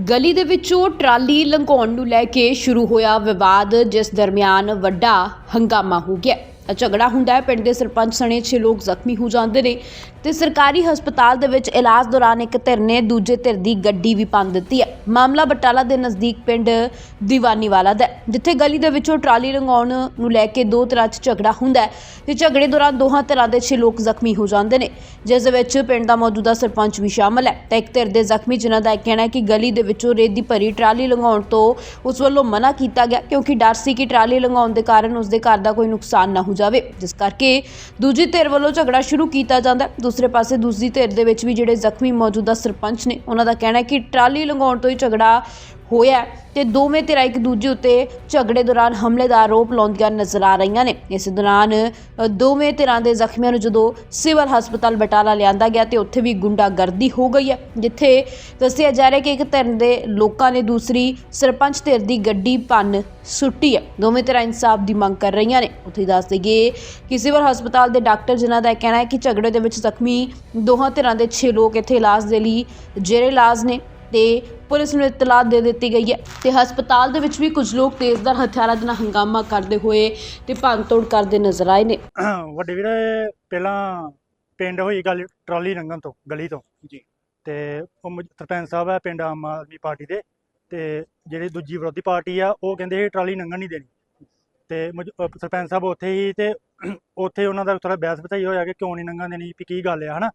ਗਲੀ ਦੇ ਵਿੱਚੋਂ ਟਰਾਲੀ ਲੰਘਾਉਣ ਨੂੰ ਲੈ ਕੇ ਸ਼ੁਰੂ ਹੋਇਆ ਵਿਵਾਦ, ਜਿਸ ਦਰਮਿਆਨ ਵੱਡਾ ਹੰਗਾਮਾ ਹੋ ਗਿਆ। ਝਗੜਾ ਹੁੰਦਾ ਹੈ, ਪਿੰਡ ਦੇ ਸਰਪੰਚ ਸਣੇ 6 ਲੋਕ ਜ਼ਖਮੀ ਹੋ ਜਾਂਦੇ ਨੇ। ਤੇ ਸਰਕਾਰੀ ਹਸਪਤਾਲ ਦੇ ਵਿੱਚ ਇਲਾਜ ਦੌਰਾਨ ਇੱਕ ਧਿਰ ਨੇ ਦੂਜੇ ਧਿਰ ਦੀ ਗੱਡੀ ਵੀ ਪੰਨ ਦਿੱਤੀ ਹੈ। ਮਾਮਲਾ ਬਟਾਲਾ ਦੇ ਨਜ਼ਦੀਕ ਪਿੰਡ ਦੀਵਾਨੀਵਾਲਾ ਦਾ ਹੈ, ਜਿੱਥੇ ਗਲੀ ਦੇ ਵਿੱਚੋਂ ਟਰਾਲੀ ਲੰਘਾਉਣ ਨੂੰ ਲੈ ਕੇ ਦੋ ਧਿਰਾਂ 'ਚ ਝਗੜਾ ਹੁੰਦਾ ਹੈ। ਤੇ ਝਗੜੇ ਦੌਰਾਨ ਦੋਹਾਂ ਧਿਰਾਂ ਦੇ 6 ਲੋਕ ਜ਼ਖਮੀ ਹੋ ਜਾਂਦੇ ਨੇ ਜਿਸ ਦੇ ਵਿੱਚ ਪਿੰਡ ਦਾ ਮੌਜੂਦਾ ਸਰਪੰਚ ਵੀ ਸ਼ਾਮਲ ਹੈ। ਤੇ ਇੱਕ ਧਿਰ ਦੇ ਜ਼ਖਮੀ ਜਿਨ੍ਹਾਂ ਦਾ ਇਹ ਕਹਿਣਾ ਹੈ ਕਿ ਗਲੀ ਦੇ ਵਿੱਚੋਂ ਰੇਤ ਦੀ ਭਰੀ ਟਰਾਲੀ ਲੰਘਾਉਣ ਤੋਂ ਉਸ ਵੱਲੋਂ ਮਨਾ ਕੀਤਾ ਗਿਆ ਕਿਉਂਕਿ ਡਰ ਸੀ ਕਿ ਟਰਾਲੀ ਲੰਘਾਉਣ ਦੇ ਕਾਰਨ ਉਸ ਦੇ ਘਰ ਦਾ ਕੋਈ ਨੁਕਸਾਨ ਨਾ ਹੋ ਜਾਵੇ। ਜਿਸ ਕਰਕੇ ਦੂਜੀ ਧਿਰ ਵੱਲੋਂ ਝਗੜਾ ਸ਼ੁਰੂ ਕੀਤਾ ਜਾਂਦਾ ਹੈ। ਦੂਸਰੇ ਪਾਸੇ ਦੂਸਰੀ ਧਿਰ ਦੇ ਵਿੱਚ ਵੀ ਜਿਹੜੇ ਜ਼ਖਮੀ ਮੌਜੂਦਾ ਸਰਪੰਚ ਨੇ, ਉਹਨਾਂ ਦਾ ਕਹਿਣਾ ਹੈ ਕਿ ਟਰਾਲੀ ਲੰਘਾਉਣ ਤੋਂ ਹੀ ਝਗੜਾ ਹੋਇਆ ਹੈ ਤੇ ਦੋਵੇਂ ਧਿਰਾਂ ਇੱਕ ਦੂਜੇ ਉੱਤੇ ਝਗੜੇ ਦੌਰਾਨ ਹਮਲੇ ਦਾ ਆਰੋਪ ਲਾਉਂਦੀਆਂ ਨਜ਼ਰ ਆ ਰਹੀਆਂ ਨੇ। ਇਸ ਦੌਰਾਨ ਦੋਵੇਂ ਧਿਰਾਂ ਦੇ ਜ਼ਖਮੀਆਂ ਨੂੰ ਜਦੋਂ ਸਿਵਲ ਹਸਪਤਾਲ ਬਟਾਲਾ ਲਿਆਂਦਾ ਗਿਆ ਤੇ ਉੱਥੇ ਵੀ ਗੁੰਡਾਗਰਦੀ ਹੋ ਗਈ ਹੈ, ਜਿੱਥੇ ਦੱਸਿਆ ਜਾ ਰਿਹਾ ਕਿ ਇੱਕ ਧਿਰ ਦੇ ਲੋਕਾਂ ਨੇ ਦੂਸਰੀ ਸਰਪੰਚ ਧਿਰ ਦੀ ਗੱਡੀ ਪੰਨ ਸੁੱਟੀ ਹੈ। ਦੋਵੇਂ ਧਿਰਾਂ ਇਨਸਾਫ ਦੀ ਮੰਗ ਕਰ ਰਹੀਆਂ ਨੇ। ਉੱਥੇ ਦੱਸ ਦਈਏ ਕਿ ਸਿਵਲ ਹਸਪਤਾਲ ਦੇ ਡਾਕਟਰ ਜਿਨ੍ਹਾਂ ਦਾ ਕਹਿਣਾ ਹੈ ਕਿ ਝਗੜੇ ਦੇ ਵਿੱਚ ਜ਼ਖਮੀ ਦੋਹਾਂ ਧਿਰਾਂ ਦੇ 6 ਲੋਕ ਇੱਥੇ ਇਲਾਜ ਦੇ ਲਈ ਜੇਰੇ ਇਲਾਜ ਨੇ। ਤੇ ਪੁਲਿਸ ਨੂੰ ਇਤਲਾਹ ਦੇ ਦਿੱਤੀ ਗਈ ਹੈ। ਤੇ ਹਸਪਤਾਲ ਦੇ ਵਿੱਚ ਵੀ ਕੁਝ ਲੋਕ ਤੇਜ਼ਧਾਰ ਹਥਿਆਰਾਂ ਦੇ ਨਾਲ ਹੰਗਾਮਾ ਕਰਦੇ ਹੋਏ ਤੇ ਭੰਨਤੋੜ ਕਰਦੇ ਨਜ਼ਰ ਆਏ ਨੇ। ਵੱਡੇ ਵੀਰ ਪਹਿਲਾਂ ਪਿੰਡ ਹੋਈ ਗੱਲ ਟਰਾਲੀ ਲੰਘਣ ਤੋਂ ਗਲੀ ਤੋਂ। ਜੀ। ਤੇ ਉਹ ਸਰਪੰਚ ਸਾਹਿਬ ਹੈ ਪਿੰਡ ਆਮ ਆਦਮੀ ਪਾਰਟੀ ਦੇ। ਤੇ ਜਿਹੜੀ ਦੂਜੀ ਵਿਰੋਧੀ ਪਾਰਟੀ ਆ ਉਹ ਕਹਿੰਦੇ ਇਹ ਟਰਾਲੀ ਲੰਘਣ ਨਹੀਂ ਦੇਣੀ। ਤੇ ਸਰਪੰਚ ਸਾਹਿਬ ਉੱਥੇ ਹੀ ਤੇ ਉੱਥੇ ਉਹਨਾਂ ਦਾ ਥੋੜਾ ਬਹਿਸ ਬਤਾਈ ਹੋਇਆ ਕਿ ਕਿਉਂ ਨਹੀਂ ਲੰਘਣ ਦੇਣੀ ਵੀ ਕੀ ਗੱਲ ਆ ਹਨਾ?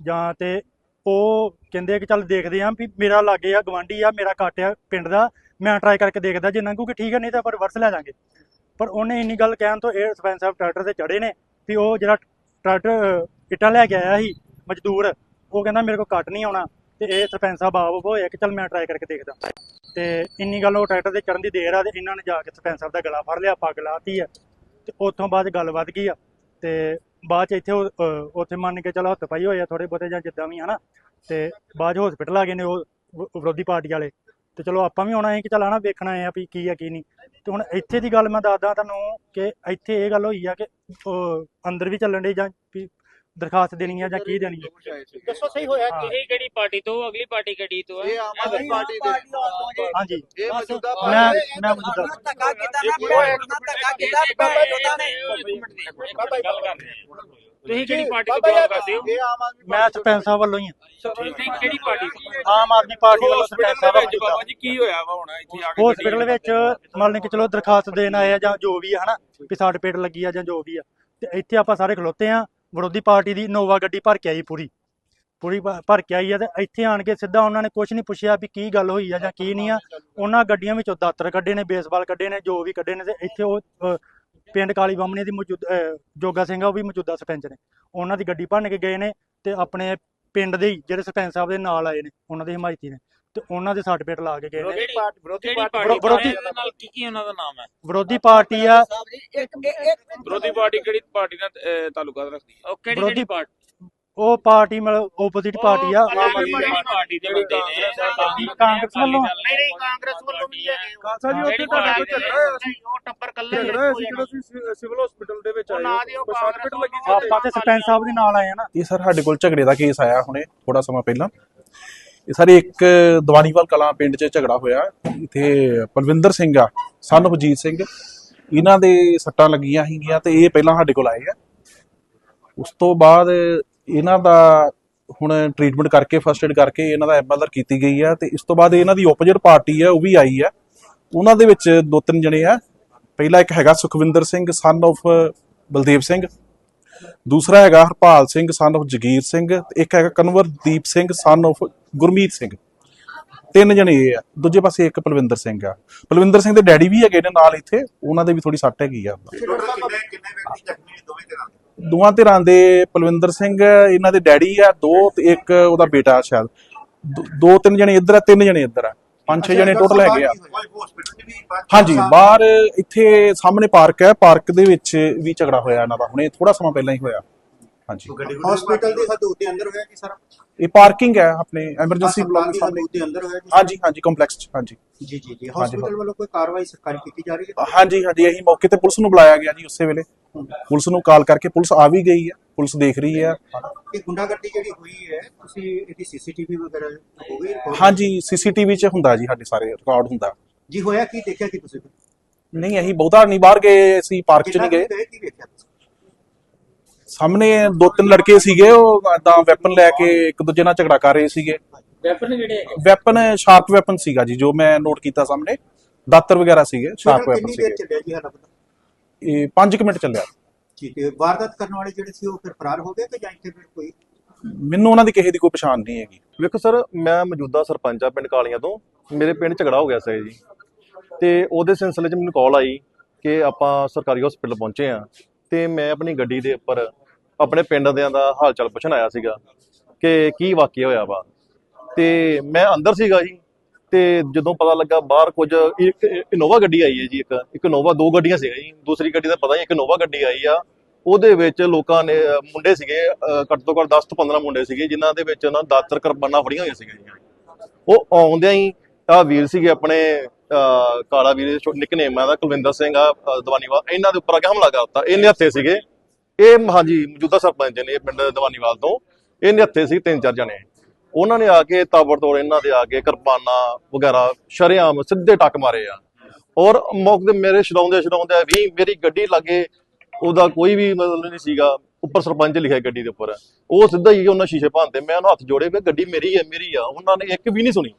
ਜਾਂ ਤੇ ਉਹ ਕਹਿੰਦੇ ਕਿ ਚੱਲ ਦੇਖਦੇ ਆਂ ਵੀ ਮੇਰਾ ਲਾਗੇ ਆ ਗਵਾਂਢੀ ਆ, ਮੇਰਾ ਕੱਟ ਆ ਪਿੰਡ ਦਾ, ਮੈਂ ਟਰਾਈ ਕਰਕੇ ਦੇਖਦਾ ਜੇ ਲੰਘੂਗੀ ਠੀਕ ਹੈ ਨਹੀਂ ਤਾਂ ਪਰ ਵਰਸ ਲੈ ਜਾਾਂਗੇ ਪਰ ਉਹਨੇ ਇੰਨੀ ਗੱਲ ਕਹਿਣ ਤੋਂ ਇਹ ਸਰਪੰਚ ਸਾਹਿਬ ਟਰੈਕਟਰ ਤੇ ਚੜੇ ਨੇ ਵੀ ਉਹ ਜਿਹੜਾ ਟਰੈਕਟਰ ਇੱਟਾ ਲੈ ਕੇ ਆਇਆ ਸੀ ਮਜ਼ਦੂਰ, ਉਹ ਕਹਿੰਦਾ ਮੇਰੇ ਕੋਲ ਕੱਟ ਨਹੀਂ ਆਉਣਾ। ਤੇ ਇਹ ਸਰਪੰਚ ਸਾਹਿਬ ਆਪ ਹੋਇਆ ਕਿ ਚੱਲ ਮੈਂ ਟਰਾਈ ਕਰਕੇ ਦੇਖਦਾ। ਤੇ ਇੰਨੀ ਗੱਲ ਉਹ ਟਰੈਕਟਰ ਤੇ ਚੜਨ ਦੀ ਦੇਰ ਆ ਤੇ ਇਹਨਾਂ ਨੇ ਜਾ ਕੇ ਸਰਪੰਚ ਸਾਹਿਬ ਦਾ ਗਲਾ ਫੜ ਲਿਆ, ਪੱਗ ਲਾਤੀ ਆ। ਤੇ ਉੱਥੋਂ ਬਾਅਦ ਗੱਲ ਵੱਧ ਗਈ ਆ? ਤੇ ਬਾਅਦ ਚ ਇੱਥੇ ਉਹ, ਅਹ, ਉੱਥੇ ਮੰਨ ਕੇ ਚਲੋ ਹੱਥ ਪਾਈ ਹੋਏ ਆ ਥੋੜੇ ਬਹੁਤੇ ਜਾਂ ਜਿੱਦਾਂ ਵੀ ਹਨਾ? ਤੇ ਬਾਅਦ ਹਸਪੀਟਲ ਆ ਗਏ ਨੇ ਉਹ ਵਿ- ਵਿਰੋਧੀ ਪਾਰਟੀ ਵਾਲੇ। ਤੇ ਚਲੋ ਆਪਾਂ ਵੀ ਆਉਣਾ ਹੈ ਕਿ ਚੱਲ ਹਨਾ ਵੇਖਣਾ ਹੈ ਵੀ ਕੀ ਆ ਕੀ ਨਹੀਂ। ਤੇ ਹੁਣ ਇੱਥੇ ਦੀ ਗੱਲ ਮੈਂ ਦੱਸਦਾ ਤੁਹਾਨੂੰ ਕਿ ਇੱਥੇ ਇਹ ਗੱਲ ਹੋਈ ਆ ਕਿ ਉਹ ਅੰਦਰ ਵੀ ਚੱਲਣ ਦੇ ਜਾਂ ਵੀ ਦਰਖਾਸਤ ਦੇਣੀ ਆ ਜਾਂ ਕੀ ਦੇਣੀ ਆ। ਦੱਸੋ ਸਹੀ ਹੋਇਆ ਹਾਂ। ਕਿ ਇਹ ਕਿਹੜੀ ਪਾਰਟੀ ਤੋਂ ਅਗਲੀ ਪਾਰਟੀ ਕਿਹੜੀ ਤੋਂ ਹੈ ਇਹ ਆਮ ਆਦਮੀ ਪਾਰਟੀ ਦੇ। ਹਾਂਜੀ। ਇਹ ਮੌਜੂਦਾ ਮੈਂ ਮੈਂ ਮੌਜੂਦਾ। ਧੱਕਾ ਕੀਤਾ ਨਾ ਧੱਕਾ ਕੀਤਾ ਬਾਬਾ ਜੋਤਾ ਨੇ ਤੁਸੀਂ ਕਿਹੜੀ ਪਾਰਟੀ ਤੋਂ ਬਿਲੋਂਗ ਕਰਦੇ ਹੋ? ਇਹ ਆਮ ਆਦਮੀ ਮੈਂ ਸਰਪੰਚ ਸਾਹਿਬ ਵੱਲੋਂ ਹੀ ਕਿਹੜੀ ਪਾਰਟੀ ਆਮ ਆਦਮੀ ਪਾਰਟੀ ਵੱਲੋਂ ਸਰਪੰਚ ਸਾਹਿਬ ਵਿੱਚ ਮੌਜੂਦਾ ਬਾਬਾ ਜੀ ਕੀ ਹੋਇਆ ਵਾ ਹੁਣ? ਇੱਥੇ ਆ ਕੇ ਹਸਪੀਟਲ ਵਿੱਚ ਮੰਨ ਕੇ ਚਲੋ ਦਰਖਾਸਤ ਦੇਣ ਆਏ ਆ ਜਾਂ ਜੋ ਵੀ ਆ ਹਨਾ? ਵੀ ਸਾਡੇ ਪੇਟ ਲੱਗੀ ਆ ਜਾਂ ਜੋ ਵੀ ਆ। ਤੇ ਇੱਥੇ ਆਪਾਂ ਸਾਰੇ ਖਲੋਤੇ ਆ। ਵਿਰੋਧੀ ਪਾਰਟੀ ਦੀ ਨੋਵਾ ਗੱਡੀ ਭਰ ਕੇ ਆਈ ਪੂਰੀ। ਪੂਰੀ ਭਰ ਕੇ ਆਈ ਆ ਤੇ ਇੱਥੇ ਆਣ ਕੇ ਸਿੱਧਾ ਉਹਨਾਂ ਨੇ ਕੁਝ ਨਹੀਂ ਪੁੱਛਿਆ ਵੀ ਕੀ ਗੱਲ ਹੋਈ ਆ ਜਾਂ ਕੀ ਨਹੀਂ ਆ। ਉਹਨਾਂ ਗੱਡੀਆਂ ਵਿੱਚੋਂ ਦਾਤਰ ਕੱਢੇ ਨੇ ਬੇਸਬਾਲ ਕੱਢੇ ਨੇ ਜੋ ਵੀ ਕੱਢੇ ਨੇ ਤੇ ਇੱਥੇ ਉਹ ਅਹ, ਪਿੰਡ ਕਾਲੀ ਬਾਮਣੀ ਦੀ ਮੌਜੂਦ ਅਹ, ਜੋਗਾ ਸਿੰਘ ਆ ਉਹ ਵੀ ਮੌਜੂਦਾ ਸਰਪੰਚ ਨੇ। ਉਹਨਾਂ ਦੀ ਗੱਡੀ ਭੰਨ ਕੇ ਗਏ ਨੇ ਤੇ ਆਪਣੇ ਪਿੰਡ ਦੇ ਹੀ ਜਿਹੜੇ ਸਰਪੰਚ ਸਾਹਿਬ ਦੇ ਨਾਲ ਆਏ ਨੇ ਉਹਨਾਂ ਦੇ ਹਮਾਇਤੀ ਨੇ ਤੇ ਉਹਨਾਂ ਦੇ ਸੱਟ ਪੇਟ ਲਾ ਕੇ ਗਏ ਨੇ। ਵਿਰੋਧੀ ਪਾਰਟੀ ਵਿਰੋਧੀ ਕਿਹੜੀ ਪਾਰਟੀ ਵਿਰੋਧੀ- ਨਾਲ ਕੀ ਕੀ ਉਹਨਾਂ ਦਾ ਨਾਮ ਹੈ? ਵਿਰੋਧੀ ਪਾਰਟੀ ਆ। ਵਿਰੋਧੀ ਪਾਰਟੀ ਕਿਹੜੀ ਪਾਰਟੀ ਨਾਲ ਅਹ, ਤਾਲੁਕਾਤ ਰੱਖਦੀ ਹੈ? ਉਹ ਕਿਹੜੀ ਵਿਰੋਧੀ ਕਿਹੜੀ ਪਾਰਟੀ? ਉਹ ਪਾਰਟੀ ਮਤਲਬ ਆਪੋਜ਼ਿਟ ਪਾਰਟੀ ਆ। ਆਮ ਆਦਮੀ ਕਿਹੜੀ ਪਾਰਟੀ। ਪਾਰਟੀ ਦੇ ਬੰਦੇ ਨੇ। ਕਾਂਗਰਸ ਵੱਲੋਂ? ਨਹੀਂ ਨਹੀਂ ਕਾਂਗਰਸ ਵੱਲੋਂ ਵੀ ਨਹੀਂ ਹੈਗੇ ਖਾਲਸਾ ਜੀ, ਉੱਥੇ ਤੁਹਾਡਾ ਕੋਈ ਝਗੜਾ ਹੋਇਆ ਸੀ ਉਹ ਟੱਬਰ ਕੱਲੇ ਝਗੜਾ ਹੋਇਆ ਸੀ ਜਦੋਂ ਅਸੀਂ ਸਿ- ਸਿਵਲ ਹਸਪੀਟਲ ਦੇ ਵਿੱਚ ਉਹ ਆਏ ਆਪਾਂ ਤੇ ਸਰਪੰਚ ਸਾਹਿਬ ਦੇ ਨਾਲ ਆਏ ਆ ਨਾ। ਇਹ ਸਰ ਸਾਡੇ ਕੋਲ ਝਗੜੇ ਦਾ ਕੇਸ ਆਇਆ ਹੁਣੇ ਥੋੜਾ ਸਮਾਂ ਪਹਿਲਾਂ। ਇਹ ਸਾਰੇ ਇੱਕ ਦੀਵਾਨੀਵਾਲ ਕਲਾਂ ਪਿੰਡ 'ਚ ਝਗੜਾ ਹੋਇਆ। ਇੱਥੇ ਪਲਵਿੰਦਰ ਸਿੰਘ ਆ ਸਨ of ਜੀਤ ਸਿੰਘ। ਇਹਨਾਂ ਦੇ ਸੱਟਾਂ ਲੱਗੀਆਂ ਸੀਗੀਆਂ ਤੇ ਇਹ ਪਹਿਲਾਂ ਸਾਡੇ ਕੋਲ ਆਏ ਆ। ਉਸ ਤੋਂ ਬਾਅਦ ਇਹਨਾਂ ਦਾ ਹੁਣ ਟ੍ਰੀਟਮੈਂਟ ਕਰਕੇ ਫਸਟ ਏਡ ਕਰਕੇ ਇਹਨਾਂ ਦਾ ਐਮਐਲਆਰ ਕੀਤੀ ਗਈ ਹੈ ਤੇ ਇਸ ਤੋਂ ਬਾਅਦ ਇਹਨਾਂ ਦੀ ਆਪੋਜ਼ਿਟ ਪਾਰਟੀ ਹੈ, ਉਹ ਵੀ ਆਈ ਹੈ। ਉਹਨਾਂ ਦੇ ਵਿੱਚ ਦੋ ਤਿੰਨ ਜਣੇ ਆ ਪਹਿਲਾ ਇੱਕ ਹੈਗਾ ਸੁਖਵਿੰਦਰ ਸਿੰਘ ਸਨ of ਬਲਦੇਵ ਸਿੰਘ। ਦੂਸਰਾ ਹੈਗਾ ਹਰਪਾਲ ਸਿੰਘ ਸਨ of ਜਗੀਰ ਸਿੰਘ। ਤੇ ਇੱਕ ਹੈਗਾ ਕਨਵਰਦੀਪ ਸਿੰਘ ਸਨ of ਗੁਰਮੀਤ ਸਿੰਘ। ਤਿੰਨ ਜਣੇ ਇਹ ਆ ਦੂਜੇ ਪਾਸੇ ਇੱਕ ਪਲਵਿੰਦਰ ਸਿੰਘ ਆ ਪਲਵਿੰਦਰ ਸਿੰਘ ਦੇ ਡੈਡੀ ਵੀ ਹੈਗੇ ਨੇ ਨਾਲ ਇੱਥੇ। ਉਹਨਾਂ ਦੇ ਵੀ ਥੋੜੀ ਸੱਟ ਹੈਗੀ ਆ। ਕਿੰਨੇ ਵਿਅਕਤੀ ਜ਼ਖਮੀ ਦੋਵੇਂ ਤਰ੍ਹਾਂ ਦੋਵਾਂ ਧਿਰਾਂ ਦੇ ਪਲਵਿੰਦਰ ਸਿੰਘ ਇਹਨਾਂ ਦੇ ਡੈਡੀ ਆ ਦੋ ਤੇ ਇੱਕ ਉਹਦਾ ਬੇਟਾ ਸ਼ਾਇਦ। ਦੋ- ਦੋ ਤਿੰਨ ਜਣੇ ਇੱਧਰ ਆ ਤਿੰਨ ਜਣੇ ਇੱਧਰ ਆ। ਪੰਜ ਛੇ ਜਣੇ ਟੋਟਲ ਹੈਗੇ ਆ। ਹਾਂਜੀ ਬਾਹਰ ਇੱਥੇ ਸਾਹਮਣੇ ਪਾਰਕ ਹੈ ਪਾਰਕ ਦੇ ਵਿੱਚ ਵੀ ਝਗੜਾ ਹੋਇਆ ਇਹਨਾਂ ਦਾ। ਹੁਣੇ ਥੋੜਾ ਸਮਾਂ ਪਹਿਲਾਂ ਹੀ ਹੋਇਆ। ਹਾਂਜੀ। ਹਸਪੀਟਲ ਦੀ ਹਦੂਦ ਦੇ ਅੰਦਰ ਹੋਇਆ ਜੀ ਸਾਰਾ? ਇਹ ਪਾਰਕਿੰਗ ਹੈ ਆਪਣੇ ਐਮਰਜੈਂਸੀ ਬਲਾਕ ਦੇ ਸਾਹਮਣੇ। ਹਦੂਦ ਦੇ ਅੰਦਰ ਹੋਇਆ ਹਾਂਜੀ ਹਾਂਜੀ ਕੰਪਲੈਕਸ ਚ ਹਾਂਜੀ। ਜੀ ਜੀ ਜੀ। ਹਸਪੀਟਲ ਵੱਲੋਂ ਕੋਈ ਕਾਰਵਾਈ ਸਰਕਾਰੀ ਕੀਤੀ ਜਾ ਰਹੀ ਹੈ? ਹਾਂਜੀ ਹਾਂਜੀ ਅਸੀਂ ਮੌਕੇ ਤੇ ਪੁਲਿਸ ਨੂੰ ਬੁਲਾਇਆ ਗਿਆ ਜੀ ਉਸੇ ਵੇਲੇ। ਪੁਲਿਸ ਨੂੰ ਕਾਲ ਕਰਕੇ ਪੁਲਿਸ ਆ ਵੀ ਗਈ ਹੈ ਪੁਲਿਸ ਦੇਖ ਰਹੀ ਹੈ। ਇਹ ਗੁੰਡਾਗਰਦੀ ਜਿਹੜੀ ਹੋਈ ਹੈ ਤੁਸੀਂ ਇਹਦੀ ਸੀਸੀਟੀਵੀ ਵਗੈਰਾ ਹੋ ਗਈ? ਹਾਂਜੀ ਸੀਸੀਟੀਵੀ 'ਚ ਹੁੰਦਾ ਜੀ ਸਾਡੇ ਸਾਰੇ ਰਿਕਾਰਡ ਹੁੰਦਾ। ਜੀ ਹੋਇਆ ਕੀ? ਦੇਖਿਆ ਕੀ ਤੁਸੀਂ? ਨਹੀਂ ਅਸੀਂ ਬਹੁਤਾ ਨਹੀਂ ਬਾਹਰ ਗਏ ਅਸੀਂ ਪਾਰਕ 'ਚ ਨਹੀਂ ਗਏ ਕਿੰਨਾ ਕੁ ਕੀ ਵੇਖਿਆ ਤੁਸੀਂ ਸਾਹਮਣੇ ਦੋ ਤਿੰਨ ਲੜਕੇ ਸੀਗੇ ਉਹ ਤਾਂ ਵੈਪਨ ਲੈ ਕੇ ਇੱਕ ਦੂਜੇ ਨਾਲ ਝਗੜਾ ਕਰ ਰਹੇ ਸੀਗੇ। ਵੈਪਨ ਜਿਹੜੇ ਵੈਪਨ ਸ਼ਾਰਪ ਵੈਪਨ ਸੀਗਾ ਜੀ ਜੋ ਮੈਂ ਨੋਟ ਕੀਤਾ ਸਾਹਮਣੇ। ਦਾਤਰ ਵਗੈਰਾ ਸੀਗੇ ਸ਼ਾਰਪ ਵੈਪਨ ਕਿੰਨੀ ਦੇਰ ਸੀਗੇ। ਚੱਲਿਆ ਜੀ ਹਾਲਾ ਪਤਾ? ਇਹ 5 ਮਿੰਟ ਚੱਲਿਆ। ਜੀ ਤੇ ਵਾਰਦਾਤ ਕਰਨ ਵਾਲੇ ਜਿਹੜੇ ਸੀ ਉਹ ਫਿਰ ਫਰਾਰ ਹੋ ਗਏ ਕਿ ਜਾਂ ਇੱਥੇ ਫਿਰ ਕੋਈ? ਮੈਨੂੰ ਉਹਨਾਂ ਦੀ ਕਿਸੇ ਦੀ ਕੋਈ ਪਛਾਣ ਨਹੀਂ ਹੈਗੀ। ਵੇਖੋ ਸਰ ਮੈਂ ਮੌਜੂਦਾ ਸਰਪੰਚ ਆ ਪਿੰਡ ਕਾਲੀਆਂ ਤੋਂ। ਮੇਰੇ ਪਿੰਡ ਝਗੜਾ ਹੋ ਗਿਆ ਸੀ ਜੀ। ਤੇ ਉਹਦੇ ਸਿਲਸਿਲੇ 'ਚ ਮੈਨੂੰ ਕਾਲ ਆਈ ਕਿ ਆਪਾਂ ਸਰਕਾਰੀ ਹਸਪੀਟਲ ਪਹੁੰਚੇ ਆ। ਤੇ ਮੈਂ ਆਪਣੀ ਗੱਡੀ ਦੇ ਉੱਪਰ ਆਪਣੇ ਪਿੰਡ ਦਿਆਂ ਦਾ ਹਾਲ ਚਾਲ ਪੁੱਛਣ ਆਇਆ ਸੀਗਾ ਕਿ ਕੀ ਵਾਕਿਆ ਹੋਇਆ ਵਾ। ਤੇ ਮੈਂ ਅੰਦਰ ਸੀਗਾ ਜੀ ਤੇ ਜਦੋਂ ਪਤਾ ਲੱਗਾ ਬਾਹਰ ਕੁਝ ਇੱਕ ਇਨੋਵਾ ਗੱਡੀ ਆਈ ਹੈ ਜੀ ਇੱਕ ਇੱਕ ਇਨੋਵਾ ਦੋ ਗੱਡੀਆਂ ਸੀਗਾ ਜੀ ਦੂਸਰੀ ਗੱਡੀ ਦਾ ਪਤਾ ਨਹੀਂ ਇੱਕ ਇਨੋਵਾ ਗੱਡੀ ਆਈ ਆ ਉਹਦੇ ਵਿੱਚ ਲੋਕਾਂ ਨੇ ਮੁੰਡੇ ਸੀਗੇ ਘੱਟ ਤੋਂ ਘੱਟ 10 ਤੋਂ 15 ਮੁੰਡੇ ਸੀਗੇ ਜਿਨ੍ਹਾਂ ਦੇ ਵਿੱਚ ਉਹਨਾਂ ਦਾਤਰ ਕਿਰਪਾਨਾਂ ਫੜੀਆਂ ਹੋਈਆਂ ਸੀਗੀਆਂ ਉਹ ਆਉਂਦਿਆਂ ਹੀ ਆ ਵੀਰ ਸੀਗੇ ਆਪਣੇ ਅਹ, ਕਾਲਾ ਵੀਰ ਨਿਕਨੇਮ ਆ ਦਾ ਕੁਲਵਿੰਦਰ ਸਿੰਘ ਆ ਅਹ, ਇਹਨਾਂ ਦੇ ਉੱਪਰ ਆ ਕੇ ਹਮਲਾ ਕਰਤਾ ਇਹਨੇ ਹੱਥੇ ਸੀਗੇ। ਇਹ ਹਾਂਜੀ, ਮੌਜੂਦਾ ਸਰਪੰਚ ਨੇ ਪਿੰਡ ਦੀਵਾਨੀਵਾਲ ਤੋਂ, ਇਹ ਹੱਥੇ ਸੀ ਤਿੰਨ ਚਾਰ ਜਣੇ। ਉਹਨਾਂ ਨੇ ਆ ਕੇ ਤਾਬੜ ਤੋੜ ਇਹਨਾਂ ਦੇ ਆ ਕੇ ਕਿਰਪਾਨਾਂ ਵਗੈਰਾ ਸ਼ਰੇਆਮ ਸਿੱਧੇ ਟੱਕ ਮਾਰੇ ਆ। ਔਰ ਮੌਕੇ ਤੇ ਮੇਰੇ ਛਡਾਉਂਦੇ ਛਡਾਉਂਦੇ ਵੀ ਮੇਰੀ ਗੱਡੀ ਲੱਗੇ ਉਹਦਾ ਕੋਈ ਵੀ ਮਤਲਬ ਨਹੀਂ ਸੀਗਾ, ਉੱਪਰ ਸਰਪੰਚ ਲਿਖਿਆ ਗੱਡੀ ਦੇ ਉੱਪਰ। ਉਹ ਸਿੱਧਾ ਹੀ ਉਹਨਾਂ ਸ਼ੀਸ਼ੇ ਭਾਂਦੇ ਮੈਂ ਉਹਨੂੰ ਹੱਥ ਜੋੜੇ, ਵੀ ਗੱਡੀ ਮੇਰੀ ਹੈ, ਮੇਰੀ ਆ। ਉਹਨਾਂ ਨੇ ਇੱਕ ਵੀ ਨਹੀਂ ਸੁਣੀ।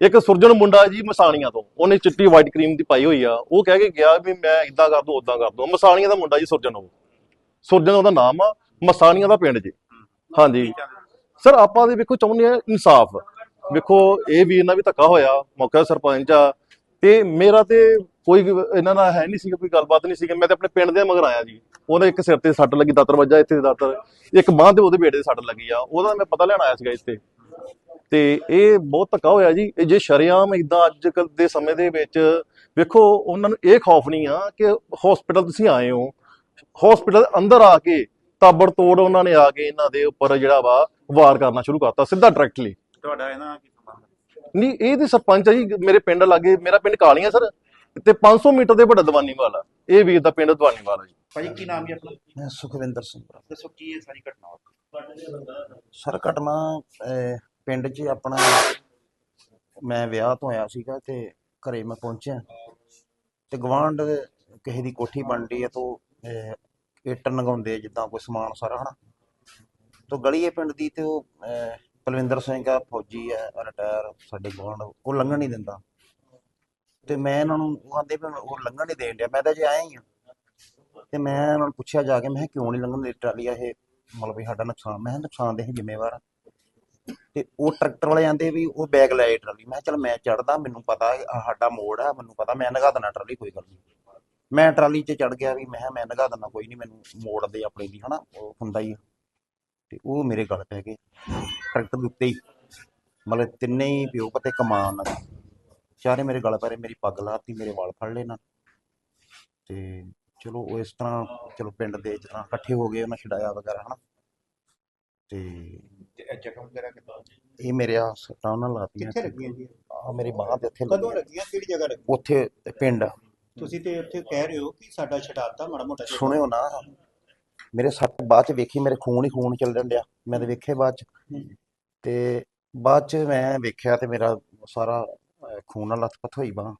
ਇੱਕ ਸੁਰਜਣ ਮੁੰਡਾ ਜੀ ਮਸਾਣੀਆਂ ਤੋਂ, ਉਹਨੇ ਚਿੱਟੀ ਵਾਈਟ ਕਰੀਮ ਦੀ ਪਾਈ ਹੋਈ ਆ। ਉਹ ਕਹਿ ਕੇ ਗਿਆ ਵੀ ਮੈਂ ਇਦਾਂ ਕਰ ਦੂੰ ਉਦਾਂ ਕਰ ਦੂੰ। ਮਸਾਣੀਆਂ ਦਾ ਮੁੰਡਾ ਜੀ ਸੁਰਜਣ ਉਹ। ਸੁਰਜਣ ਉਹਦਾ ਨਾਮ ਆ ਮਸਾਣੀਆਂ ਦਾ ਪਿੰਡ ਜੀ। ਹਾਂਜੀ। ਸਰ ਆਪਾਂ ਦੇ ਵੇਖੋ ਚਾਹੁੰਦੇ ਆ ਇਨਸਾਫ। ਵੇਖੋ ਇਹ ਵੀ ਇਹਨਾਂ ਵੀ ਧੱਕਾ ਹੋਇਆ ਮੌਕਾ ਸਰਪੰਚ ਆ। ਤੇ ਮੇਰਾ ਤੇ ਕੋਈ ਇਹਨਾਂ ਨਾਲ ਹੈ ਨਹੀਂ ਸੀਗਾ ਕੋਈ ਗੱਲਬਾਤ ਨਹੀਂ ਸੀਗੀ। ਮੈਂ ਤੇ ਆਪਣੇ ਪਿੰਡ ਦੇ ਮਗਰ ਆਇਆ ਜੀ। ਉਹਦੇ ਇੱਕ ਸਿਰ ਤੇ ਸੱਟ ਲੱਗੀ ਦਾਤਰ ਵੱਜਾ ਇੱਥੇ ਦਾਤਰ। ਇੱਕ ਬਾਂਹ ਤੇ ਉਹਦੇ ਬੇਟੇ ਦੇ ਸੱਟ ਲੱਗੀ ਆ। ਉਹਦਾ ਮੈਂ ਪਤਾ ਲੈਣ ਆਇਆ ਸੀਗਾ ਇੱਥੇ। ਤੇ ਇਹ ਬਹੁਤ ਧੱਕਾ ਹੋਇਆ ਜੀ। ਇਹ ਜੇ ਸ਼ਰੇਆਮ ਇਦਾਂ ਅੱਜ ਕੱਲ ਦੇ ਸਮੇਂ ਦੇ ਵਿੱਚ ਵੇਖੋ ਉਹਨਾਂ ਨੂੰ ਇਹ ਖੌਫ ਨਹੀਂ ਆ ਕਿ ਹਸਪੀਟਲ ਤੁਸੀਂ ਆਏ ਹੋ। ਹਸਪੀਟਲ ਅੰਦਰ ਆ ਕੇ ਤਾਬੜ ਤੋੜ ਉਹਨਾਂ ਨੇ ਆ ਕੇ ਇਹਨਾਂ ਦੇ ਉੱਪਰ ਜਿਹੜਾ ਵਾ ਵਾਰ ਕਰਨਾ ਸ਼ੁਰੂ ਕਰਤਾ ਸਿੱਧਾ ਡਾਇਰੈਕਟਲੀ ਤੁਹਾਡਾ ਇਹਨਾਂ ਕੀ ਸੰਬੰਧ ਨਹੀਂ ਇਹ ਤੇ ਸਰਪੰਚ ਆ ਜੀ ਮੇਰੇ ਪਿੰਡ ਲਾਗੇ ਮੇਰਾ ਪਿੰਡ ਕਾਲੀਆਂ ਸਰ ਤੇ 500 ਮੀਟਰ ਦੇ ਵੱਡਾ ਦੀਵਾਨੀਵਾਲ ਆ। ਇਹ ਵੀਰ ਦਾ ਪਿੰਡ ਦੀਵਾਨੀਵਾਲ ਆ ਜੀ। ਭਾਈ ਕੀ ਨਾਮ ਹੈ ਆਪਣਾ? ਮੈਂ ਸੁਖਵਿੰਦਰ ਸਿੰਘ ਦੱਸੋ ਕੀ ਹੈ ਸਾਰੀ ਘਟਨਾ ਸਰ ਘਟਨਾ ਪਿੰਡ 'ਚ ਆਪਣਾ ਮੈਂ ਵਿਆਹ ਤੋਂ ਆਇਆ ਸੀਗਾ ਤੇ ਘਰੇ ਮੈਂ ਪਹੁੰਚਿਆ। ਤੇ ਗਵਾਂਢ ਕਿਸੇ ਦੀ ਕੋਠੀ ਬਣਦੀ ਹੈ ਤੋਂ ਇੱਟ ਨਗਾਉਂਦੇ ਆ ਜਿੱਦਾਂ ਕੋਈ ਸਮਾਨ ਸਾਰਾ, ਹਨਾ। ਤੋਂ ਗਲੀ ਪਿੰਡ ਦੀ ਤੇ ਉਹ ਪਲਵਿੰਦਰ ਸਿੰਘ ਆ, ਫੌਜੀ ਆ, ਰਿਟਾਇਰ, ਸਾਡੇ ਗਵਾਂਢ ਉਹ ਲੰਘਣ ਨਹੀਂ ਦਿੰਦਾ। ਤੇ ਮੈਂ ਇਹਨਾਂ ਨੂੰ ਉਹ ਆਂਦੇ ਵੀ ਉਹ ਲੰਘਣ ਨਹੀਂ ਦੇਣ ਡਿਆ। ਮੈਂ ਤਾਂ ਜੇ ਆਇਆ ਹੀ ਆ। ਤੇ ਮੈਂ ਇਹਨਾਂ ਨੂੰ ਪੁੱਛਿਆ ਜਾ ਕੇ, ਮੈਂ ਕਿਹਾ, ਕਿਉਂ ਨਹੀਂ ਲੰਘਣ ਦੇ ਟਰਾਲੀ ਆ ਇਹ? ਮਤਲਬ ਵੀ ਸਾਡਾ ਨੁਕਸਾਨ ਮੈਂ ਕਿਹਾ, ਨੁਕਸਾਨ ਦੇ ਅਸੀਂ ਜ਼ਿੰਮੇਵਾਰ ਆ। ਤੇ ਉਹ ਟਰੈਕਟਰ ਵਾਲੇ ਆਂਦੇ ਵੀ ਉਹ ਬੈਗ ਲੈ ਆਏ ਟਰਾਲੀ। ਮੈਂ ਕਿਹਾ, ਚੱਲ ਮੈਂ ਚੜਦਾ ਮੈਨੂੰ ਪਤਾ ਆਹ ਸਾਡਾ ਮੋੜ ਆ, ਮੈਨੂੰ ਪਤਾ, ਮੈਂ ਨਗਾ ਦੇਣਾ ਟਰਾਲੀ, ਕੋਈ ਗੱਲ ਨਹੀਂ ਮੈਂ ਟਰਾਲੀ 'ਚ ਚੜ ਗਿਆ ਵੀ ਮੈਂ ਕਿਹਾ ਮੈਂ ਨਗਾ ਦੇਣਾ ਕੋਈ ਨਹੀਂ ਮੈਨੂੰ ਮੋੜ ਦੇ ਆਪਣੇ ਦੀ ਹਨਾ ਉਹ ਹੁੰਦਾ ਹੀ ਆ। ਤੇ ਉਹ ਮੇਰੇ ਗਲ ਪੈ ਗਏ। ਟਰੈਕਟਰ ਦੇ ਉੱਤੇ ਹੀ ਮਤਲਬ ਤਿੰਨੇ ਹੀ ਪਿਓ ਪਤੇ ਕਮਾਨ ਨਾਲ। ਚਾਰੇ ਮੇਰੇ ਗਲ ਪੈ ਰਹੇ ਮੇਰੀ ਪੱਗ ਲਾਤੀ ਮੇਰੇ ਵਾਲ ਫੜ ਲਏ ਨਾ। ਤੇ ਚਲੋ ਉਹ ਇਸ ਤਰ੍ਹਾਂ ਚਲੋ ਪਿੰਡ ਦੇ ਜਿਸ ਤਰ੍ਹਾਂ ਇਕੱਠੇ ਹੋ ਗਏ ਉਹਨਾਂ ਛਡਾਇਆ ਵਗੈਰਾ ਹਨਾ। ਤੇ ਜ਼ਖਮ ਵਗੈਰਾ ਕਿੱਦਾਂ ਇਹ ਮੇਰੇ ਆ ਸੱਟਾਂ ਉਹਨਾਂ ਲਾਤੀਆਂ ਕਿੱਥੇ ਲੱਗੀਆਂ ਜੀ? ਆ ਮੇਰੀ ਬਾਂਹ ਤੇ ਕਦੋਂ ਲੱਗੀ ਲੱਗੀਆਂ ਕਿਹੜੀ ਜਗ੍ਹਾ ਲੱਗੀ ਉੱਥੇ ਪਿੰਡ। ਤੁਸੀਂ ਤੇ ਉੱਥੇ ਕਹਿ ਰਹੇ ਹੋ ਕਿ ਸਾਡਾ ਛਡਾਤਾ ਮਾੜਾ ਮੋਟਾ ਜਿਹਾ। ਸੁਣਿਓ ਨਾ। ਮੇਰੇ ਸੱਟ ਬਾਅਦ ਚ ਵੇਖੀ ਮੇਰੇ ਖੂਨ ਹੀ ਖੂਨ ਚੱਲਣ ਡਿਆ। ਮੈਂ ਤੇ ਵੇਖੇ ਬਾਅਦ ਚ। ਤੇ ਬਾਅਦ ਚ ਮੈਂ ਵੇਖਿਆ ਤੇ ਮੇਰਾ ਸਾਰਾ ਅਹ, ਖੂਨ ਨਾਲ ਲੱਥਪੱਥ ਹੋਈ ਬਾਂਹ।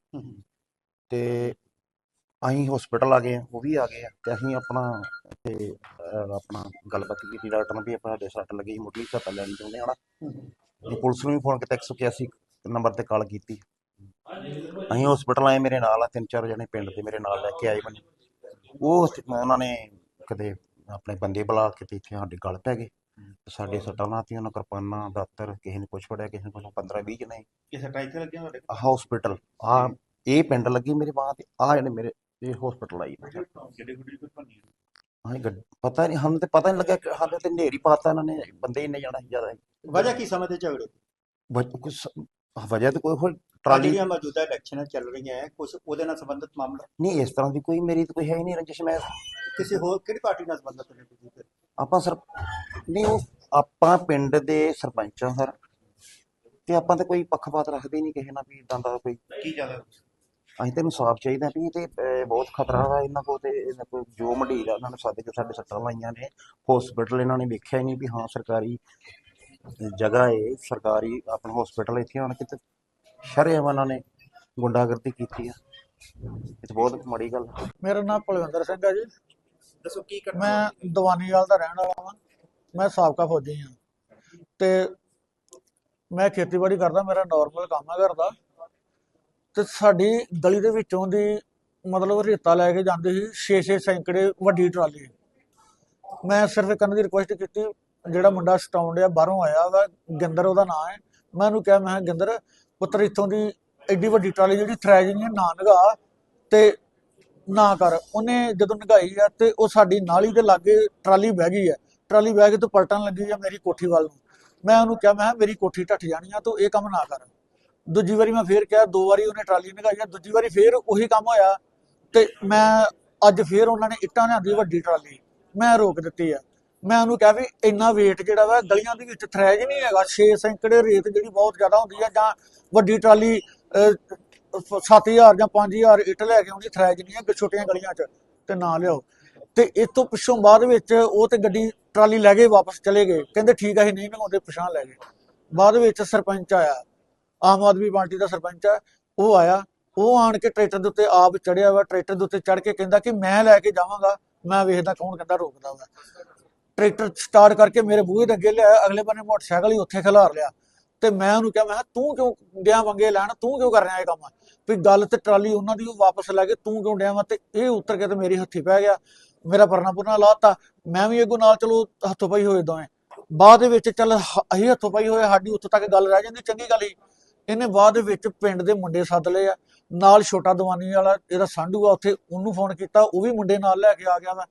ਤੇ ਅਸੀਂ ਹਸਪੀਟਲ ਆ ਗਏ ਉਹ ਵੀ ਆ ਗਏ ਆ ਤੇ ਅਸੀਂ ਆਪਣਾ ਤੇ ਅਹ, ਆਪਣਾ ਗੱਲਬਾਤ ਕੀਤੀ ਡਾਕਟਰ ਨਾਲ ਵੀ ਆਪਾਂ ਸਾਡੇ ਸੱਟ ਲੱਗੀ ਮੁੱਢਲੀ ਸਹਾਇਤਾ ਲੈਣੀ ਚਾਹੁੰਦੇ ਹਾਂ ਨਾ ਪੁਲਿਸ ਨੂੰ ਵੀ ਫੋਨ ਕੀਤਾ 181 ਨੰਬਰ ਤੇ ਕਾਲ ਕੀਤੀ। ਅਸੀਂ ਹਸਪੀਟਲ ਆਏ ਮੇਰੇ ਨਾਲ ਆ ਤਿੰਨ ਚਾਰ ਜਣੇ ਪਿੰਡ ਦੇ ਮੇਰੇ ਨਾਲ ਲੈ ਕੇ ਆਏ ਮੈਨੂੰ ਉਹ ਉਹਨਾਂ ਨੇ ਕਦੇ ਆਪਣੇ ਬੰਦੇ ਬੁਲਾ ਕੇ ਤੇ ਇੱਥੇ ਸਾਡੇ ਗਲ ਪੈ ਗਏ। ਤੇ ਸਾਡੇ ਸੱਟਾਂ ਲਾਤੀਆਂ ਉਹਨਾਂ ਕਿਰਪਾਨਾਂ ਦਾਤਰ ਕਿਸੇ ਨੇ ਕੁਛ ਫੜਿਆ ਕਿਸੇ ਨੇ ਕੁਛ 15 20 ਜਣੇ। ਇਹ ਸੱਟਾਂ ਇੱਥੇ ਲੱਗੀਆਂ ਤੁਹਾਡੇ ਹਸਪੀਟਲ ਆ ਇਹ ਪਿੰਡ ਲੱਗੀ ਮੇਰੇ ਬਾਂਹ ਤੇ ਆ ਜਿਹੜੇ ਮੇਰੇ ਇਹ ਹਸਪੀਟਲ ਆਈ ਗੱਡੀ ਗੁੱਡੀ ਕੋਈ ਭੰਨੀ ਹਾਂ ਗੱਡ ਪਤਾ ਨਹੀਂ ਸਾਨੂੰ ਤੇ ਪਤਾ ਨਹੀਂ ਲੱਗਿਆ ਸਾਡੇ ਤੇ ਨੇਰੀ ਪਾਤਾ ਇਹਨਾਂ ਨੇ ਬੰਦੇ ਇੰਨੇ ਜਾਣਾ ਜ਼ਿਆਦਾ। ਵਜ੍ਹਾ ਕੀ ਸਮਝਦੇ ਝਗੜੇ? ਦੀ? ਵਜ- ਕੁਛ ਵਜ੍ਹਾ ਤੇ ਕੋਈ ਹੋਰ ਟਰਾਲੀ ਜਿਹੜੀਆਂ ਮੌਜੂਦਾ ਇਲੈਕਸ਼ਨਾਂ ਚੱਲ ਰਹੀਆਂ ਹੈ ਕੁਝ ਉਹਦੇ ਨਾਲ ਸੰਬੰਧਿਤ ਮਾਮਲਾ? ਨਹੀਂ ਇਸ ਤਰ੍ਹਾਂ ਦੀ ਕੋਈ ਮੇਰੀ ਤਾਂ ਕੋਈ ਹੈ ਹੀ ਨਹੀਂ ਰੰਜਿਸ਼ ਮੈਂ ਕਿਸੇ ਹੋਰ ਕਿਹੜੀ ਪਾਰਟੀ ਨਾਲ ਸੰਬੰਧਿਤ ਨੇ ਤੁਸੀਂ ਫਿਰ? ਆਪਾਂ ਸਰ ਨਹੀਂ ਉਹ ਆਪਾਂ ਪਿੰਡ ਦੇ ਸਰਪੰਚ ਆ ਸਰ ਤੇ ਆਪਾਂ ਤਾਂ ਕੋਈ ਪੱਖਪਾਤ ਰੱਖਦੇ ਨਹੀਂ ਕਿਸੇ ਨਾਲ ਵੀ ਇਦਾਂ ਦਾ ਕੋਈ। ਕੀ ਜ਼ਿਆਦਾ ਅਸੀਂ ਤਾਂ ਇਨਸਾਫ ਚਾਹੀਦਾ ਵੀ ਤੇ ਬਹੁਤ ਖਤਰਾ ਵਾ ਇਹਨਾਂ ਕੋਲ ਤੇ ਇਹਨਾਂ ਕੋਲ ਜੋ ਮੰਡੀਰ ਆ ਉਹਨਾਂ ਨੇ ਸਾਡੇ ਕੇ ਸਾਡੇ ਸੱਟਾਂ ਲਾਈਆਂ ਨੇ ਹਸਪੀਟਲ ਇਹਨਾਂ ਨੇ ਵੇਖਿਆ ਹੀ ਨਹੀਂ ਵੀ ਹਾਂ ਸਰਕਾਰੀ ਜਗ੍ਹਾ ਏ ਸਰਕਾਰੀ ਆਪਣਾ ਹਸਪੀਟਲ ਇੱਥੇ ਆਣ ਕੇ ਤੇ ਸ਼ਰੇਆਮ ਇਹਨਾਂ ਨੇ ਗੁੰਡਾਗਰਦੀ ਕੀਤੀ ਆ। ਇਹ ਤਾਂ ਬਹੁਤ ਮਾੜੀ ਗੱਲ ਆ। ਮੇਰਾ ਨਾਮ ਪਲਵਿੰਦਰ ਸਿੰਘ ਹੈ ਜੀ। ਦੱਸੋ ਕੀ ਕਰਨਾ? ਮੈਂ ਦੀਵਾਨੀਵਾਲ ਦਾ ਰਹਿਣ ਵਾਲਾ ਹਾਂ ਮੈਂ ਸਾਬਕਾ ਫੌਜੀ ਹਾਂ ਤੇ ਮੈਂ ਖੇਤੀਬਾੜੀ ਕਰਦਾ ਮੇਰਾ ਨਾਰਮਲ ਕੰਮ ਹੈ ਘਰ ਦਾ। ਤੇ ਸਾਡੀ ਗਲੀ ਦੇ ਵਿੱਚੋਂ ਦੀ ਮਤਲਬ ਰੇਤਾ ਲੈ ਕੇ ਜਾਂਦੀ ਸੀ 6-6 ਸੈਂਕੜੇ ਵੱਡੀ ਟਰਾਲੀ। ਮੈਂ ਸਿਰਫ ਇੱਕ ਦੀ ਰਿਕੁਐਸਟ ਕੀਤੀ ਜਿਹੜਾ ਮੁੰਡਾ ਸਟਾਉਂਡ ਆ ਬਾਹਰੋਂ ਆਇਆ ਵਾ ਗਿੰਦਰ ਉਹਦਾ ਨਾਮ ਹੈ। ਮੈਂ ਉਹਨੂੰ ਕਿਹਾ ਮੈਂ ਕਿਹਾ, ਗਿੰਦਰ ਪੁੱਤਰ ਇੱਥੋਂ ਦੀ ਐਡੀ ਵੱਡੀ ਟਰਾਲੀ ਜਿਹੜੀ ਥਰੈਜ ਨਹੀਂ ਹੈ, ਨਾ ਨਗਾ ਤੇ ਨਾ ਕਰ। ਉਹਨੇ ਜਦੋਂ ਨਗਾਈ ਆ ਤੇ ਉਹ ਸਾਡੀ ਨਾਲੀ ਦੇ ਲਾਗੇ ਟਰਾਲੀ ਬਹਿ ਗਈ ਹੈ ਟਰਾਲੀ ਬਹਿ ਕੇ ਤੇ ਪਲਟਣ ਲੱਗੀ ਆ ਮੇਰੀ ਕੋਠੀ ਵੱਲ ਨੂੰ। ਮੈਂ ਉਹਨੂੰ ਕਿਹਾ ਮੈਂ ਕਿਹਾ ਮੇਰੀ ਕੋਠੀ ਢੱਠ ਜਾਣੀ ਆ ਤੂੰ ਇਹ ਕੰਮ ਨਾ ਕਰ। ਦੂਜੀ ਵਾਰੀ ਮੈਂ ਫੇਰ ਕਿਹਾ ਦੋ ਵਾਰੀ ਉਹਨੇ ਟਰਾਲੀ ਨਗਾਈ ਆ ਦੂਜੀ ਵਾਰੀ ਫੇਰ ਉਹੀ ਕੰਮ ਹੋਇਆ ਤੇ ਮੈਂ ਅੱਜ ਫੇਰ ਉਹਨਾਂ ਨੇ ਇੱਟਾਂ ਲਿਆਂਦੀ ਵੱਡੀ ਟਰਾਲੀ। ਮੈਂ ਰੋਕ ਦਿੱਤੀ ਆ। ਮੈਂ ਉਹਨੂੰ ਕਿਹਾ ਵੀ ਇੰਨਾ weight ਜਿਹੜਾ ਵਾ, ਗਲੀਆਂ ਦੇ ਵਿੱਚ ਥਰੈਜ ਨਹੀਂ ਹੈਗਾ 6 ਸੈਂਕੜੇ ਰੇਤ ਜਿਹੜੀ ਬਹੁਤ ਜ਼ਿਆਦਾ ਹੁੰਦੀ ਆ, ਜਾਂ ਵੱਡੀ ਟਰਾਲੀ 7000 ਜਾਂ 5000 ਇੱਟ ਲੈ ਕੇ ਆਉਣੀ ਥਰੈਜ ਨਹੀਂ ਹੈ ਛੋਟੀਆਂ ਗਲੀਆਂ 'ਚ, ਤੇ ਨਾ ਲਿਆਓ। ਤੇ ਇਸ ਤੋਂ ਪਿੱਛੋਂ ਬਾਅਦ ਵਿੱਚ ਉਹ ਤੇ ਗੱਡੀ, ਟਰਾਲੀ ਲੈ ਗਏ, ਵਾਪਸ ਚਲੇ ਗਏ, ਕਹਿੰਦੇ ਠੀਕ ਆ ਨਹੀਂ ਲਗਾਉਂਦੇ ਪਛਾਣ ਲੈ ਗਏ। ਬਾਅਦ ਵਿੱਚ ਸਰਪੰਚ ਆਇਆ, ਆਮ ਆਦਮੀ ਪਾਰਟੀ ਦਾ ਸਰਪੰਚ ਆ, ਉਹ ਆਇਆ, ਉਹ ਆਣ ਕੇ ਟਰੈਕਟਰ ਦੇ ਉੱਤੇ ਆਪ ਚੜਿਆ ਵਾ, ਟਰੈਕਟਰ ਦੇ ਉੱਤੇ ਚੜ ਕੇ ਕਹਿੰਦਾ ਕਿ ਮੈਂ ਲੈ ਕੇ ਜਾਵਾਂਗਾ, ਮੈਂ ਵੇਖਦਾ ਕੌਣ ਕਹਿੰਦਾ ਰੋਕਦਾ ਵਾ। ਟਰੈਕਟਰ ਸਟਾਰਟ ਕਰਕੇ ਮੇਰੇ ਬੂਹੇ ਦੇ ਅੱਗੇ ਲਿਆਇਆ, ਅਗਲੇ ਬੰਨੇ ਮੋਟਰਸਾਈਕਲ ਹੀ ਉੱਥੇ ਖਿਲਾਰ ਲਿਆ। ਤੇ ਮੈਂ ਉਹਨੂੰ ਕਿਹਾ, ਮੈਂ ਕਿਹਾ, ਤੂੰ ਕਿਉਂ ਡਿਆ ਮੰਗੇ ਲੈਣ? ਤੂੰ ਕਿਉਂ ਕਰ ਰਿਹਾ ਇਹ ਕੰਮ? ਵੀ ਗੱਲ ਤੇ ਟਰਾਲੀ ਉਹਨਾਂ ਦੀ, ਉਹ ਵਾਪਸ ਲੈ ਕੇ ਤੂੰ ਕਿਉਂ ਡਿਆ ਵਾ? ਤੇ ਇਹ ਉਤਰ ਕੇ ਤੇ ਮੇਰੀ ਹੱਥੀ ਪੈ ਗਿਆ। ਮੇਰਾ ਪਰਨਾ ਪੁਰਨਾ ਲਾਤਾ। ਮੈਂ ਵੀ ਅੱਗੋਂ ਨਾਲ, ਚਲੋ, ਹੱਥੋਂ ਪਈ ਹੋਏ ਦੋਵੇਂ। ਬਾਅਦ ਦੇ ਵਿੱਚ, ਚੱਲ ਅਸੀਂ ਹੱਥੋਂ ਪਈ ਹੋਏ, ਸਾਡੀ ਉੱਥੋਂ ਤੱਕ ਗੱਲ ਰਹਿ ਜਾਂਦੀ, ਚੰਗੀ ਗੱਲ ਹੀ ਇਹਨੇ ਬਾਅਦ ਦੇ ਵਿੱਚ ਪਿੰਡ ਦੇ ਮੁੰਡੇ ਸੱਦ ਲਏ ਆ। ਨਾਲ ਛੋਟਾ ਦਵਾਨੀ ਵਾਲਾ, ਇਹਦਾ ਸਾਂਢੂ ਆ ਉੱਥੇ, ਉਹਨੂੰ ਫੋਨ ਕੀਤਾ, ਉਹ ਵੀ ਮੁੰਡੇ ਨਾਲ ਲੈ ਕੇ ਆ ਗਿਆ ਵਾ।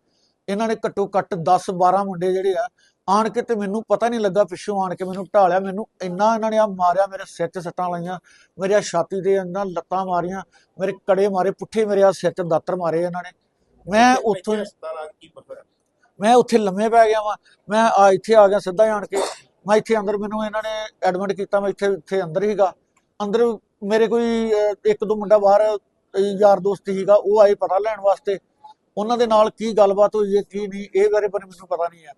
ਇਹਨਾਂ ਨੇ ਘੱਟੋ ਘੱਟ 10 12 ਮੁੰਡੇ ਜਿਹੜੇ ਆ ਆਣ ਕੇ ਤੇ ਮੈਨੂੰ ਪਤਾ ਨਹੀਂ ਲੱਗਾ ਪਿੱਛੋਂ ਆਣ ਕੇ ਮੈਨੂੰ ਢਾਲਿਆ ਮੈਨੂੰ ਇੰਨਾ ਇਹਨਾਂ ਨੇ ਆ ਮਾਰਿਆ ਮੇਰੇ ਸਿਰ 'ਚ ਸੱਟਾਂ ਲਾਈਆਂ ਮੇਰੇ ਛਾਤੀ ਤੇ ਇਹਨਾਂ ਲੱਤਾਂ ਮਾਰੀਆਂ ਮੇਰੇ ਕੜੇ ਮਾਰੇ ਪੁੱਠੇ ਮੇਰੇ ਆ ਸਿਰ 'ਚ ਦਾਤਰ ਮਾਰੇ ਇਹਨਾਂ ਨੇ। ਮੈਂ ਉੱਥੋਂ ਮੈਂ ਉੱਥੇ ਲੰਮੇ ਪੈ ਗਿਆ ਵਾਂ ਮੈਂ ਆ ਇੱਥੇ ਆ ਗਿਆ ਸਿੱਧਾ ਜਾਣ ਕੇ ਮੈਂ ਇੱਥੇ ਅੰਦਰ ਮੈਨੂੰ ਇਹਨਾਂ ਨੇ ਐਡਮਿਟ ਕੀਤਾ ਮੈਂ ਇੱਥੇ ਇੱਥੇ ਅੰਦਰ ਹੀਗਾ ਅੰਦਰ ਮੇਰੇ ਕੋਈ ਇੱਕ ਦੋ ਮੁੰਡਾ ਬਾਹਰ ਯਾਰ ਦੋਸਤ ਹੀਗਾ ਉਹ ਆਏ ਪਤਾ ਲੈਣ ਵਾਸਤੇ ਉਹਨਾਂ ਦੇ ਨਾਲ ਕੀ ਗੱਲਬਾਤ ਹੋਈ ਹੈ ਕੀ ਨਹੀਂ ਇਹ ਬਾਰੇ ਪਰ ਮੈਨੂੰ ਪਤਾ ਨਹੀਂ ਹੈ।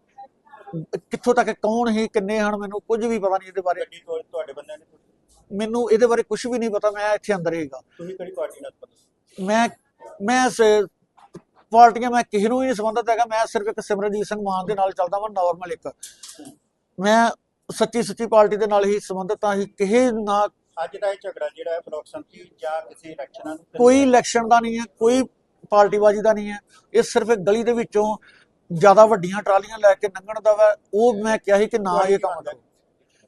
ਕਿੱਥੋਂ ਤੱਕ ਕੌਣ ਹੀ ਕਿੰਨੇ ਹਨ ਮੈਨੂੰ ਕੁਝ ਵੀ ਪਤਾ ਨਹੀਂ ਇਹਦੇ ਬਾਰੇ। ਗੱਡੀ ਤੋਂ ਤੁਹਾਡੇ ਬੰਦਿਆਂ ਨੇ ਮੈਨੂੰ ਇਹਦੇ ਬਾਰੇ ਕੁਝ ਵੀ ਨਹੀਂ ਪਤਾ ਮੈਂ ਇੱਥੇ ਅੰਦਰ ਹੀਗਾ। ਤੁਸੀਂ ਕਿਹੜੀ ਪਾਰਟੀ ਨਾਲ ਪਤਾ? ਮੈਂ ਮੈਂ ਸ- ਪਾਰਟੀਆਂ ਮੈਂ ਕਿਸੇ ਨੂੰ ਹੀ ਨਹੀਂ ਸੰਬੰਧਤ ਹੈਗਾ ਮੈਂ ਸਿਰਫ ਇੱਕ ਸਿਮਰਨਜੀਤ ਸਿੰਘ ਮਾਨ ਦੇ ਨਾਲ ਚੱਲਦਾ ਵਾਂ ਨਾਰਮਲ ਇੱਕ। ਮੈਂ ਸੱਚੀ ਸੱਚੀ ਪਾਰਟੀ ਦੇ ਨਾਲ ਹੀ ਸੰਬੰਧਤ ਹਾਂ ਹੀ ਕਿਸੇ ਨਾ ਅੱਜ ਦਾ ਇਹ ਝਗੜਾ ਜਿਹੜਾ ਹੈ ਬਲਾਕ ਸੰਮਤੀ ਜਾਂ ਕਿਸੇ ਇਲੈਕਸ਼ਨਾਂ ਨੂੰ ਕੋਈ ਇਲੈਕਸ਼ਨ ਦਾ ਨਹੀਂ ਹੈ ਕੋਈ ਪਾਰਟੀਬਾਜ਼ੀ ਦਾ ਨਹੀਂ ਹੈ। ਇਹ ਸਿਰਫ ਇੱਕ ਗਲੀ ਦੇ ਵਿੱਚੋਂ ਜ਼ਿਆਦਾ ਵੱਡੀਆਂ ਟਰਾਲੀਆਂ ਲੈ ਕੇ ਲੰਘਣ ਦਾ ਵਾ। ਉਹ ਮੈਂ ਕਿਹਾ ਸੀ ਕਿ ਨਾ ਇਹ ਕੰਮ ਕਰੋ।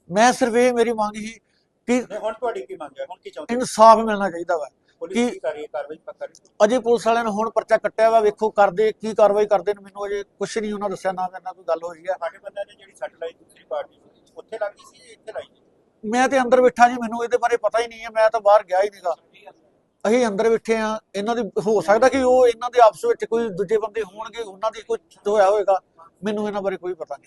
ਮੈਂ ਸਿਰਫ ਇਹ ਮੇਰੀ ਮੰਗ ਸੀ ਕਿ ਹੁਣ ਤੁਹਾਡੀ ਕੀ ਮੰਗ ਹੈ? ਹੁਣ ਕੀ ਚਾਹੁੰਦੇ? ਇਨਸਾਫ ਮਿਲਣਾ ਚਾਹੀਦਾ ਵਾ। ਪੁਲਿਸ ਕੀ- ਕੀ ਕਰ ਰਹੀ ਹੈ ਕਾਰਵਾਈ ਪੱਕਾ ਰਹੀ ਹੈ? ਅਜੇ ਪੁਲਿਸ ਵਾਲਿਆਂ ਨੇ ਹੁਣ ਪਰਚਾ ਕੱਟਿਆ ਵਾ। ਵੇਖੋ ਕਰਦੇ ਕੀ ਕਾਰਵਾਈ ਕਰਦੇ ਨੇ ਮੈਨੂੰ ਅਜੇ ਕੁਝ ਨਹੀਂ ਉਹਨਾਂ ਦੱਸਿਆ ਨਾ ਮੇਰੇ ਨਾਲ ਕੋਈ ਗੱਲ ਹੋਈ ਹੈ ਤੁਹਾਡੇ ਬੰਦਿਆਂ ਨੇ ਜਿਹੜੀ ਸੱਟ ਲਾਈ ਦੂਸਰੀ ਪਾਰਟੀ ਉੱਥੇ ਲੱਗੀ ਸੀ ਇੱਥੇ ਲਾਈ? ਮੈਂ ਤੇ ਅੰਦਰ ਬੈਠਾ ਜੀ ਮੈਨੂੰ ਇਹਦੇ ਬਾਰੇ ਪਤਾ ਹੀ ਨਹੀਂ ਹੈ। ਮੈਂ ਤਾਂ ਬਾਹਰ ਗਿਆ ਹੀ ਨਹੀਂਗਾ ਅਸੀਂ ਅੰਦਰ ਬੈਠੇ ਆ, ਇਹਨਾਂ ਦੀ ਹੋ ਸਕਦਾ ਕਿ ਉਹ ਇਹਨਾਂ ਦੇ ਆਪਸ ਵਿੱਚ ਕੋਈ ਦੂਜੇ ਬੰਦੇ ਹੋਣਗੇ, ਉਹਨਾਂ ਦੀ ਕੁਝ ਹੋਇਆ ਹੋਵੇਗਾ, ਮੈਨੂੰ ਇਹਨਾਂ ਬਾਰੇ ਕੋਈ ਪਤਾ ਨਹੀਂ।